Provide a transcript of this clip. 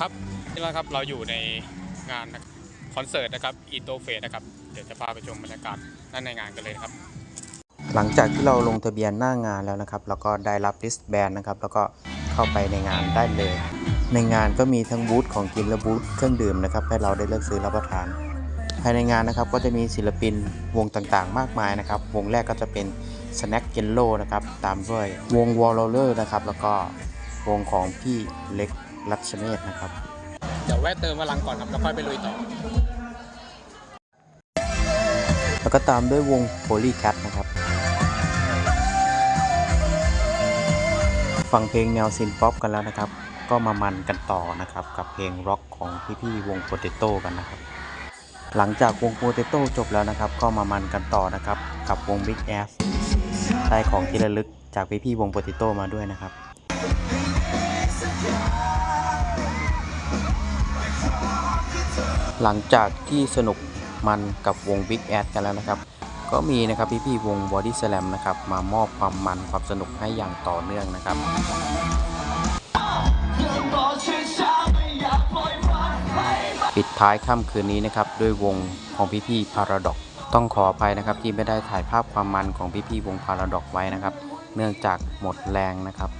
ครับนี่แหละครับเราอยู่ในงานคอนเสิร์ตนะครับอีโตเฟสนะครับเดี๋ยวจะพาไปชมบรรยากาศด้านในงานกันเลยครับ หลังจากที่เราลงทะเบียนหน้างานแล้วนะครับ แล้วก็ได้รับลิสต์แบนนะครับ แล้วก็เข้าไปในงานได้เลย ในงานก็มีทั้งบูธของกินและบูธเครื่องดื่มนะครับ ให้เราได้เลือกซื้อรับประทาน ภายในงานนะครับก็จะมีศิลปินวงต่างๆ มากมายนะครับ วงแรกก็จะเป็น Snack y e l l o w นะครับตามด้วยวง w a l l e r นะครับแล้วก็วงของพี่เล็ก รัชเมศนะครับ เดี๋ยวแวะเติมพลังก่อนครับแล้วค่อยไปลุยต่อ แล้วก็ตามด้วยวง Polycat นะครับ ฟังเพลงแนวซินป๊อปกันแล้วนะครับ ก็มามันกันต่อนะครับ กับเพลงร็อกของพี่ๆวง Potato กันนะครับหลังจากวง Potato จบแล้วนะครับ ก็มามันกันต่อนะครับ กับวง Big Ass ได้ของที่ระลึกจากพี่ๆวง Potato มาด้วยนะครับ หลังจากที่สนุกมันกับวง Big Ad กันแล้วนะครับ ก็มีนะครับพี่ๆวง Body Slam นะครับ มามอบความมันความสนุกให้อย่างต่อเนื่องนะครับปิดท้ายค่ำคืนนี้นะครับ ด้วยวงของพี่ๆ Paradox ต้องขออภัยนะครับที่ไม่ได้ถ่ายภาพความมันของพี่ๆวง Paradox ไว้นะครับ เนื่องจากหมดแรงนะครับ